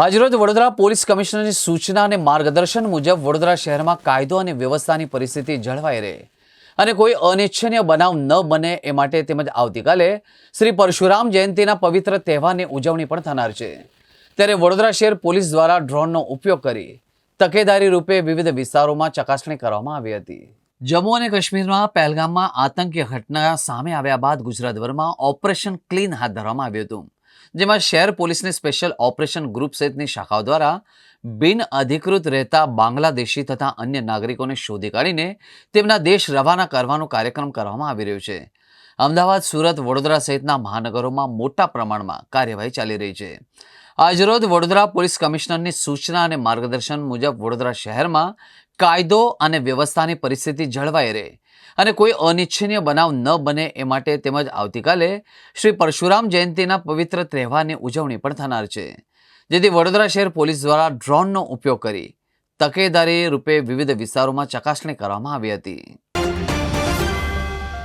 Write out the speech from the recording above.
આજરોજ વડોદરા પોલીસ કમિશનરની સૂચના અને માર્ગદર્શન મુજબ વડોદરા શહેરમાં કાયદો અને વ્યવસ્થાની પરિસ્થિતિ જળવાઈ રહે. અને કોઈ અનિચ્છનીય બનાવ ન બને એ માટે તેમજ આવતીકાલે શ્રી પરશુરામ જયંતિના પવિત્ર તહેવારની ઉજવણી પણ થનાર છે. ત્યારે વડોદરા શહેર પોલીસ દ્વારા ડ્રોનનો ઉપયોગ કરી તકેદારી રૂપે વિવિધ વિસ્તારોમાં ચકાસણી કરવામાં આવી હતી. જમ્મુ અને કાશ્મીરમાં પહેલગામમાં આતંકી ઘટના સામે આવ્યા બાદ ગુજરાતભરમાં ઓપરેશન ક્લીન હાથ ધરવામાં આવ્યું હતું. જેમાં શહેર પોલીસની સ્પેશિયલ ઓપરેશન ગ્રુપ સહિતની શાખાઓ દ્વારા બિન અધિકૃત રહેતા બાંગ્લાદેશી તથા અન્ય નાગરિકોને શોધી કાઢીને તેમના દેશ રવાના કરવાનો કાર્યક્રમ કરવામાં આવી રહ્યો છે. અમદાવાદ, સુરત, વડોદરા સહિતના મહાનગરોમાં મોટા પ્રમાણમાં કાર્યવાહી ચાલી રહી છે. આજરોજ વડોદરા પોલીસ કમિશનરની સૂચના અને માર્ગદર્શન મુજબ વડોદરા શહેરમાં કાયદો અને વ્યવસ્થાની પરિસ્થિતિ જળવાઈ રહે અને કોઈ અનિચ્છનીય બનાવ ન બને એ માટે તેમજ આવતીકાલે શ્રી પરશુરામ જયંતિના પવિત્ર તહેવારની ઉજવણી પણ થનાર છે. જેથી વડોદરા શહેર પોલીસ દ્વારા ડ્રોનનો ઉપયોગ કરી તકેદારી રૂપે વિવિધ વિસ્તારોમાં ચકાસણી કરવામાં આવી હતી.